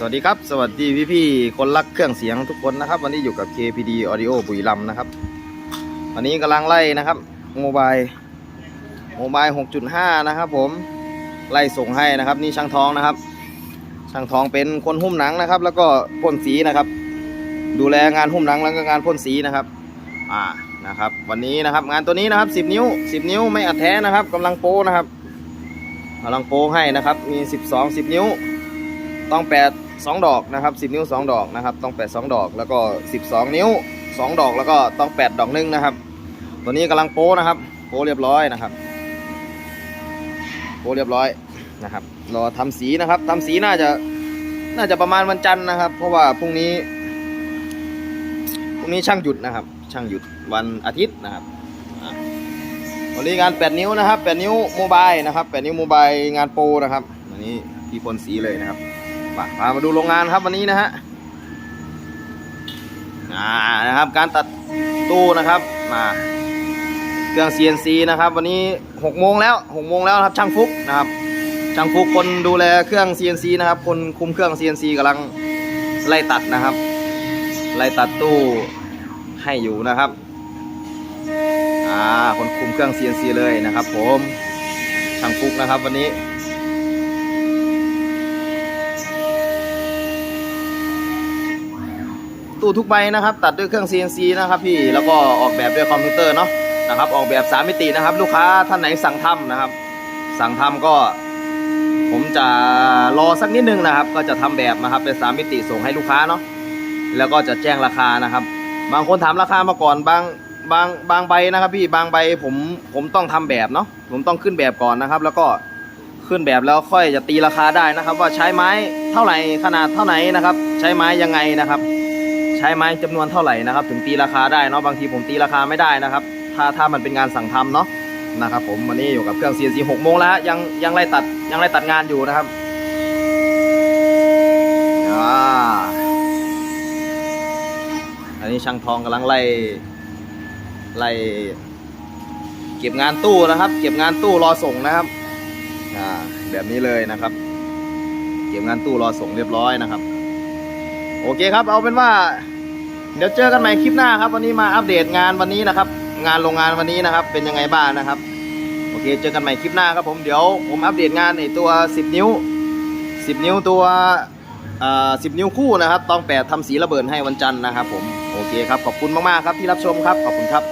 สวัสดีครับ สวัสดีพี่ๆคนรักเครื่องเสียงทุกคนนะครับ วันนี้อยู่กับ KPD Audio บุรีรัมนะครับ วันนี้กำลังไล่นะครับโมบายโมบาย 6.5 นะครับ ผมไล่ส่งให้นะครับ นี่ช่างทองนะครับ ช่างทองเป็นคนหุ้มหนังนะครับ แล้วก็พ่นสีนะครับ ดูแลงานหุ้มหนังแล้วก็งานพ่นสีนะครับ อ่านะครับ วันนี้นะครับ งานตัวนี้นะครับ 10 นิ้ว 10 นิ้วไม่อัดแท้นะครับกำลังโป้นะครับกำลังโป้ให้นะครับ มี 12 10 นิ้วต้องแปดสองดอกนะครับสิบนิ้วสองดอกนะครับ ต้องแปดสองดอก แล้วก็สิบสองนิ้วสองดอกแล้วก็ต้องแปดดอกหนึงนะครับ ตัวนี้กำลังโป้นะครับ โป้เรียบร้อยนะครับ โป้เรียบร้อยนะครับ รอทำสีนะครับทำสีน่าจะน่าจะประมาณวันจันทร์นะครับ เพราะว่าพรุ่งนี้พรุ่งนี้ช่างหยุดนะครับ ช่างหยุดวันอาทิตย์นะครับวันนี้งาน 8 นิ้วนะครับ 8 นิ้วโมบายนะครับ 8 นิ้วโมบายงานโปรนะครับวันนี้พี่พ่นสีเลยนะครับ มาพามาดูโรงงานครับวันนี้นะฮะอ่านะครับ การตัดตู้นะครับมาเครื่อง CNC นะครับ วันนี้6โมงแล้ว6โมงแล้วครับช่างฟุกนะครับช่างฟุกคนดูแลเครื่อง CNC นะครับ คนคุมเครื่อง CNC กำลังไล่ตัดนะครับ ไล่ตัดตู้ให้อยู่นะครับอ่าคนคุมเครื่อง CNC เลยนะครับ ผมช่างฟุกนะครับวันนี้ ตู้ทุกใบนะครับ ตัดด้วยเครื่อง CNC นะครับพี่แล้วก็ออกแบบด้วยคอมพิวเตอร์เนาะนะครับออกแบบ3มิตินะครับ ลูกค้าท่านไหนสั่งทำนะครับ สั่งทำก็ ผมจะรอสักนิดนึงนะครับ ก็จะทำแบบนะครับเป็น3มิติส่งให้ลูกค้าเนาะแล้วก็จะแจ้งราคานะครับ บางคนถามราคามาก่อนบางบางบางใบนะครับ พี่บางใบผมผมต้องทำแบบเนาะผมต้องขึ้นแบบก่อนนะครับ แล้วก็ขึ้นแบบแล้วค่อยจะตีราคาได้นะครับ ว่าใช้ไม้เท่าไหร่ขนาดเท่าไหร่นะครับ ใช้ไม้ยังไงนะครับ ใช้ไม้จำนวนเท่าไหร่นะครับ ถึงตีราคาได้เนาะบางทีผมตีราคาไม่ได้นะครับ ถ้าถ้ามันเป็นงานสั่งทำเนาะนะครับ ผมวันนี้อยู่กับเครื่อง CNC 6โมงแล้วยังยังไล่ตัดยังไล่ตัดงานอยู่นะครับอ่าอันนี้ช่างทองกำลังไล่ไล่เก็บงานตู้นะครับ เก็บงานตู้รอส่งนะครับอ่าแบบนี้เลยนะครับ เก็บงานตู้รอส่งเรียบร้อยนะครับ โอเคครับ เอาเป็นว่า เดี๋ยวเจอกันใหม่คลิปหน้าครับ วันนี้มาอัปเดตงานวันนี้นะครับ งานโรงงานวันนี้นะครับ เป็นยังไงบ้างนะครับ โอเค เจอกันใหม่คลิปหน้าครับผมเดี๋ยวผมอัปเดตงานในตัว 10 นิ้ว 10 นิ้วตัวสิบนิ้วคู่นะครับต้องแปดทำสีระเบิดให้วันจันทร์นะครับผม โอเคครับ ขอบคุณมาก ๆ ครับที่รับชมครับ ขอบคุณครับ